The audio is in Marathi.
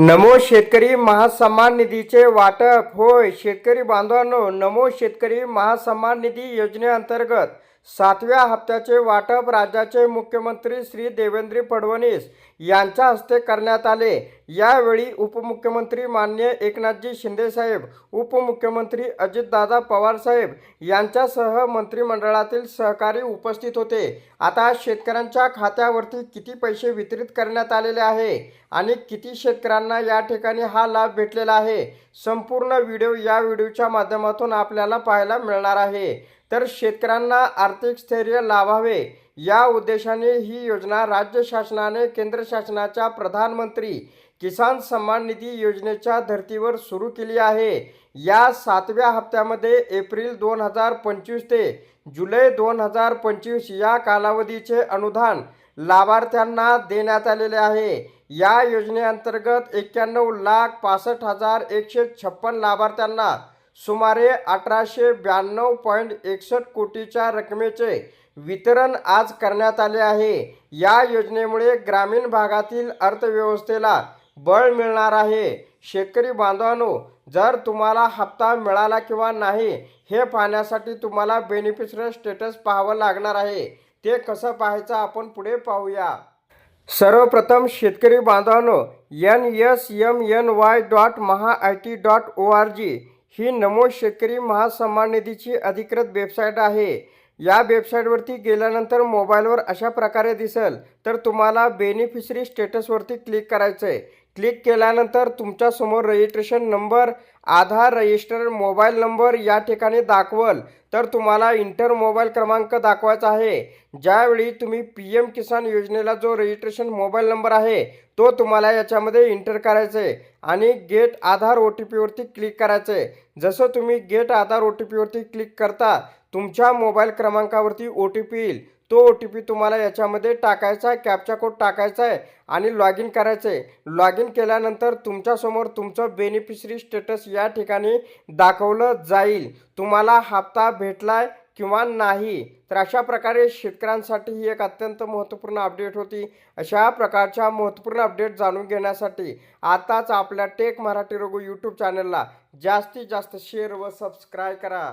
नमो शेतकरी महासन्मान निधीचे वाटप. होय शेतकरी बांधवांनो नमो शेतकरी महासन्मान निधी योजनेअंतर्गत सातव्या हप्त्याचे वाटप राज्याचे मुख्यमंत्री श्री देवेंद्र फडणवीस यांच्या हस्ते करण्यात आले. यावेळी उपमुख्यमंत्री मान्य एकनाथजी शिंदेसाहेब उपमुख्यमंत्री अजितदादा पवारसाहेब यांच्यासह मंत्रिमंडळातील सहकारी उपस्थित होते. आता शेतकऱ्यांच्या खात्यावरती किती पैसे वितरित करण्यात आलेले आहे आणि किती शेतकऱ्यांना या ठिकाणी हा लाभ भेटलेला आहे संपूर्ण व्हिडिओ या व्हिडिओच्या माध्यमातून आपल्याला पाहायला मिळणार आहे. तर शेतकऱ्यांना आर्थिक स्थैर्य लाभावे या उद्देशाने ही योजना राज्य शासनाने केंद्र शासनाच्या प्रधानमंत्री किसान सन्मान निधी योजनेच्या धर्तीवर सुरू केली आहे. या सातव्या हप्त्यामध्ये एप्रिल दोन हजार पंचवीस ते जुलै दोन हजार पंचवीस या कालावधीचे अनुदान लाभार्थ्यांना देण्यात आलेले आहे. या योजनेअंतर्गत एक्क्याण्णव लाख पासष्ट हजार एकशे छप्पन लाभार्थ्यांना सुमारे अठराशे ब्याण्णव पॉईंट एकसष्ट कोटीच्या रकमेचे वितरण आज करण्यात आले आहे. या योजनेमुळे ग्रामीण भागातील अर्थव्यवस्थेला बळ मिळणार आहे. शेतकरी बांधवांनो जर तुम्हाला हप्ता मिळाला किंवा नाही हे पाहण्यासाठी तुम्हाला बेनिफिशरी स्टेटस पाहावं लागणार आहे. ते कसं पाहायचं आपण पुढे पाहूया. सर्वप्रथम शेतकरी बांधवांनो N S M N Y dot Maha I T dot O R G ही नमो शेतकरी महासन्मान निधीची अधिकृत वेबसाईट आहे. या वेबसाईटवरती गेल्यानंतर मोबाईलवर अशा प्रकारे दिसेल तर तुम्हाला बेनिफिशरी स्टेटसवरती क्लिक करायचं आहे क्लिक केल्यानंतर तुमच्यासमोर registration number Aadhaar register mobile number या ठिकाणी दाखवल तर तुम्हाला इंटर मोबाईल क्रमांक दाखवायचा आहे. ज्यावेळी तुम्ही पी एम किसान योजनेला जो रजिस्ट्रेशन मोबाईल नंबर आहे तो तुम्हाला याच्यामध्ये इंटर करायचे आहे आणि गेट आधार ओ टी पीवरती क्लिक करायचं. आहे जसं तुम्ही गेट आधार ओ टी पीवरती क्लिक करता तुमच्या मोबाईल क्रमांकावरती ओ टी पी येईल. तो ओ टी पी तुम्हाला याच्यामध्ये टाकायचा आहे कॅपचा कोड टाकायचा आहे आणि लॉग इन करायचं आहे. लॉग इन केल्यानंतर तुमच्यासमोर तुमचं बेनिफिशरी स्टेटस या ठिकाणी दाखवलं जाईल. तुम्हाला हप्ता भेटलाय किंवा नाही तर अशा प्रकारे शेतकऱ्यांसाठी ही एक अत्यंत महत्त्वपूर्ण अपडेट होती. अशा प्रकारच्या महत्त्वपूर्ण अपडेट जाणून घेण्यासाठी आताच आपल्या टेक मराठी रघु यूट्यूब चॅनलला जास्तीत जास्त शेअर व सबस्क्राईब करा.